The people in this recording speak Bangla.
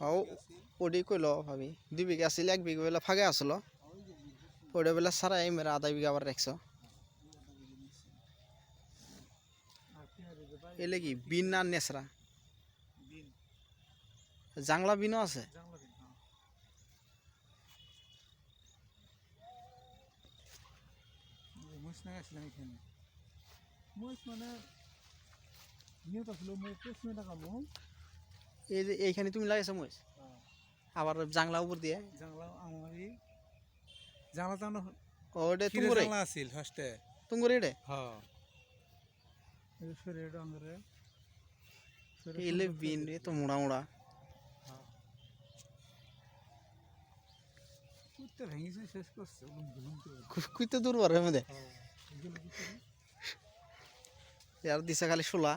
হাও ওডি কইল ভাবি। দুই বিঘা আছিল, এক বিঘা বেলা ফাগে আসলো ওটা বেলা সারা এই মেরা আধা বিঘা আবার রাখছো এলে কি, বিন না নেসরা জাংলা বিনও আছে? মানে মই এই যে এইখানে তুমি লাগাইছো মই আবার জাংলা উপর দিয়ে? জাংলা আমার এই জাংলা তো ওটা জাংলা আছিল ফার্স্টে। তুমরে রে হ্যাঁ। এই সরে ডাঙ্গরে এলে বিন রে তো মোড়া মোড়া। ভেঙেছে শেষ করছে কুইতে দূর মধ্যে। করে? আর দিছে খালি শোলা।